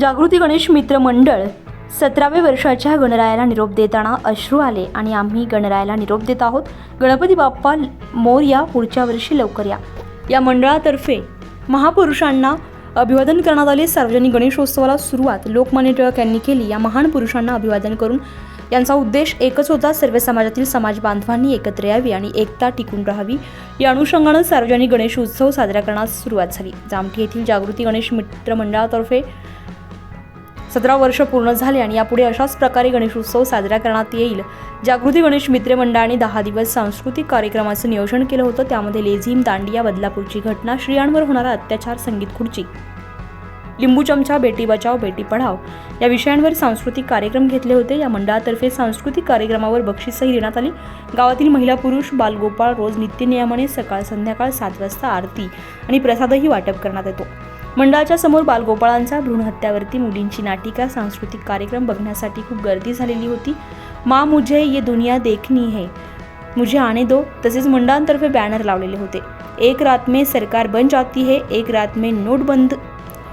जागृती गणेश मित्र मंडळ सतराव्या वर्षाच्या गणरायाला निरोप देताना अश्रू आले आणि आम्ही गणरायाला निरोप देत आहोत. गणपती बाप्पा मोर या पुढच्या वर्षी लवकर या. या मंडळातर्फे महापुरुषांना अभिवादन करण्यात आले. सार्वजनिक गणेशोत्सवाला सुरुवात लोकमान्य टिळक यांनी केली. या महान पुरुषांना अभिवादन करून यांचा उद्देश एकच होता. सर्व समाजातील समाज बांधवांनी एकत्र यावी आणि एकता टिकून राहावी. या अनुषंगानं सार्वजनिक गणेश उत्सव साजरा करण्यास सुरुवात झाली. जामठी येथील जागृती गणेश मित्र मंडळातर्फे सतरा वर्ष पूर्ण झाले आणि यापुढे अशाच प्रकारे गणेशोत्सव साजरा करण्यात येईल. जागृती गणेश मित्र मंडळाने दहा दिवस सांस्कृतिक कार्यक्रमाचं नियोजन केलं होतं. त्यामध्ये लेझिम दांडिया बदलापूरची घटना स्त्रियांवर होणारा अत्याचार संगीत खुर्ची लिंबू चमचा बेटी बचाव बेटी पढाव या विषयांवर सांस्कृतिक कार्यक्रम घेतले होते. या मंडळातर्फे सांस्कृतिक कार्यक्रमावर बक्षीसही देण्यात आली. गावातील महिला पुरुष बालगोपाळ रोज नित्यनियमाने सकाळ संध्याकाळ सात वाजता आरती आणि प्रसादही वाटप करण्यात येतो. मंडळाच्या समोर बालगोपाळांचा भ्रूण हत्यावरती मुलींची नाटिका सांस्कृतिक कार्यक्रम बघण्यासाठी खूप गर्दी झालेली होती. मा मुझे ये दुनिया देखनी है. मुझे आने दो. तसेच मंडळांतर्फे बॅनर लावलेले होते. एक रात में सरकार बन जाती है एक रात में नोट बंद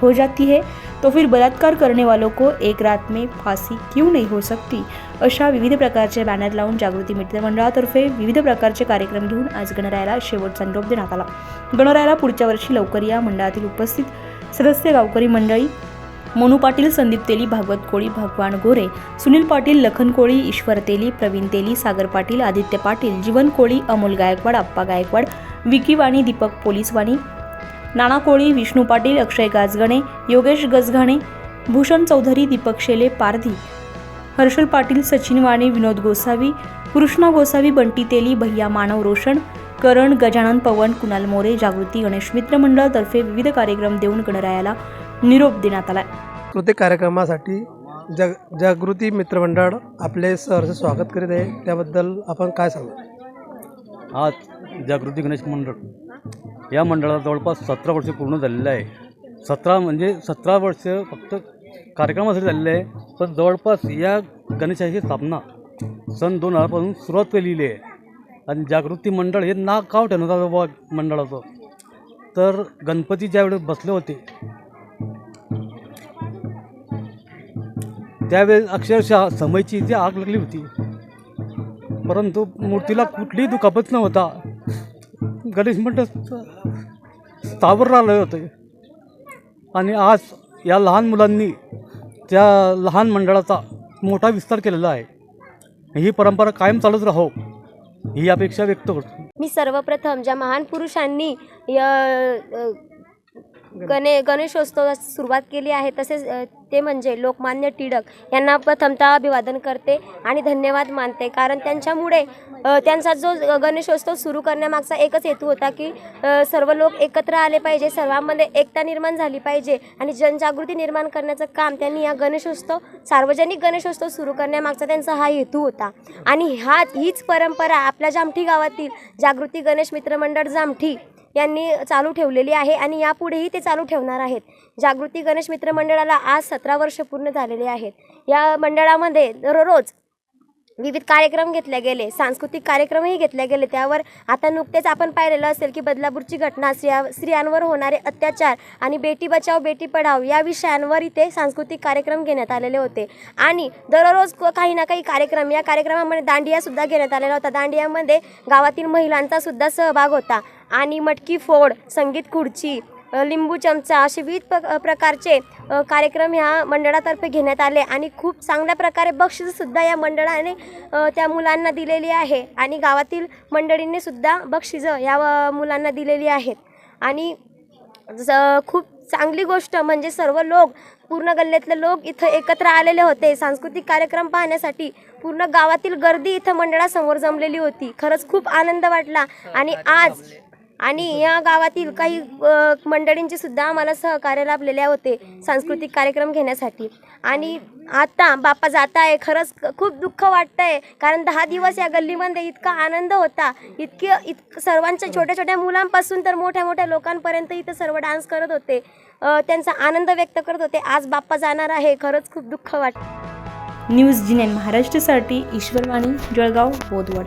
हो जाती है. तो फिर बलात्कार करने वालों को एक रात में फांसी क्यों नहीं हो सकती? अशा विविध प्रकारचे बॅनर लावून जागृती मित्र मंडळातर्फे विविध प्रकारचे कार्यक्रम घेऊन आज गणरायाला शेवटचा निरोप देण्यात आला. गणरायाला पुढच्या वर्षी लवकर या मंडळातील उपस्थित सदस्य गावकरी मंडळी मोनू पाटील संदीप तेली भागवत कोळी भगवान गोरे सुनील पाटील लखन कोळी ईश्वर तेली प्रवीण तेली सागर पाटील आदित्य पाटील जीवन कोळी अमोल गायकवाड आप्पा गायकवाड विकी वाणी दीपक पोलीसवाणी नाना कोळी विष्णू पाटील अक्षय गाजगणे योगेश गजघाणे भूषण चौधरी दीपक शेले पारधी हर्षल पाटील सचिन वाणे विनोद गोसावी कृष्णा गोसावी बंटी तेली भैया मानव रोशन करण गजानन पवन कुणाल मोरे जागृती गणेश मित्र मंडळातर्फे विविध कार्यक्रम देऊन गणरायाला निरोप देण्यात आला सांस्कृतिक कार्यक्रमासाठी जग जागृती मित्रमंडळ आपले सहर्ष स्वागत करीत आहे. त्याबद्दल आपण काय सांगू? आज जागृती गणेश मंडळ या मंडळाला जवळपास सतरा वर्ष पूर्ण झालेलं आहे. सतरा म्हणजे सतरा वर्ष फक्त कार्यक्रमासाठी झालेलं आहे. पण जवळपास या गणेशाची स्थापना सन दोन हजारपासून सुरुवात केलेली आहे. आणि जागृती मंडळ हे ना काव ठेवणार मंडळाचं. तर गणपती ज्यावेळेस बसले होते त्यावेळेस अक्षरशः समयची जी आग लागली होती. परंतु मूर्तीला कुठलीही दुखापत नव्हता. गणेश मंडळ स्थावर राहिले होते. आणि आज या लहान मुलांनी त्या लहान मंडळाचा मोठा विस्तार केलेला आहे. ही परंपरा कायम चालूच राहो. ही अपेक्षा व्यक्त करतो. मी सर्वप्रथम ज्या महान पुरुषांनी य- अ, गणे गणेशोत्सवास सुरुवात केली आहे तसेच अ, ते म्हणजे लोकमान्य टिळक यांना प्रथमतः अभिवादन करते आणि धन्यवाद मानते. कारण त्यांच्यामुळे त्यांचा जो गणेशोत्सव सुरू करण्यामागचा एकच हेतू होता की सर्व लोक एकत्र आले पाहिजे सर्वांमध्ये एकता निर्माण झाली पाहिजे आणि जनजागृती निर्माण करण्याचं काम त्यांनी या गणेशोत्सव सार्वजनिक गणेशोत्सव सुरू करण्यामागचा त्यांचा हा हेतू होता. आणि हा हीच परंपरा आपल्या जामठी गावातील जागृती गणेश मित्रमंडळ जामठी यांनी चालू ठेवलेली आहे आणि यापुढेही ते चालू ठेवणार आहेत. जागृती गणेश मित्र मंडळाला आज सतरा वर्ष पूर्ण झालेले आहेत. या मंडळामध्ये दररोज विविध कार्यक्रम घेतले गेले सांस्कृतिक कार्यक्रमही घेतले गेले. त्यावर आता नुकतेच आपण पाहिलेलं असेल की बदलापूरची घटना स्त्रिया स्त्रियांवर होणारे अत्याचार आणि बेटी बचाव बेटी पढाव या विषयांवर इथे सांस्कृतिक कार्यक्रम घेण्यात आलेले होते. आणि दररोज काही ना काही कार्यक्रम या कार्यक्रमामध्ये दांडियासुद्धा घेण्यात आलेला होता. दांडियामध्ये गावातील महिलांचासुद्धा सहभाग होता. आणि मटकी फोड संगीत खुर्ची लिंबू चमचा असे विविध प्र प्रकारचे कार्यक्रम ह्या मंडळातर्फे घेण्यात आले आणि खूप चांगल्या प्रकारे बक्षीससुद्धा या मंडळाने त्या मुलांना दिलेली आहे आणि गावातील मंडळींनी सुद्धा बक्षिसं या मुलांना दिलेली आहेत. आणि ज- खूप चांगली गोष्ट म्हणजे सर्व लोक पूर्ण गल्ल्यातले लोक इथं एकत्र आलेले होते. सांस्कृतिक कार्यक्रम पाहण्यासाठी पूर्ण गावातील गर्दी इथं मंडळासमोर जमलेली होती. खरंच खूप आनंद वाटला आणि आज आणि या गावातील काही मंडळींचे सुद्धा आम्हाला सहकार्य लाभलेले होते सांस्कृतिक कार्यक्रम घेण्यासाठी. आणि आता बाप्पा जात आहे खरंच खूप दुःख वाटतंय. कारण दहा दिवस या गल्लीमध्ये इतका आनंद होता. इतके इत सर्वांच्या छोट्या छोट्या मुलांपासून तर मोठ्या मोठ्या लोकांपर्यंत इथं सर्व डान्स करत होते. त्यांचा आनंद व्यक्त करत होते. आज बाप्पा जाणार आहे खरंच खूप दुःख वाटतं. न्यूज जी नाईन महाराष्ट्रासाठी ईश्वरवाणी जळगाव बोदवड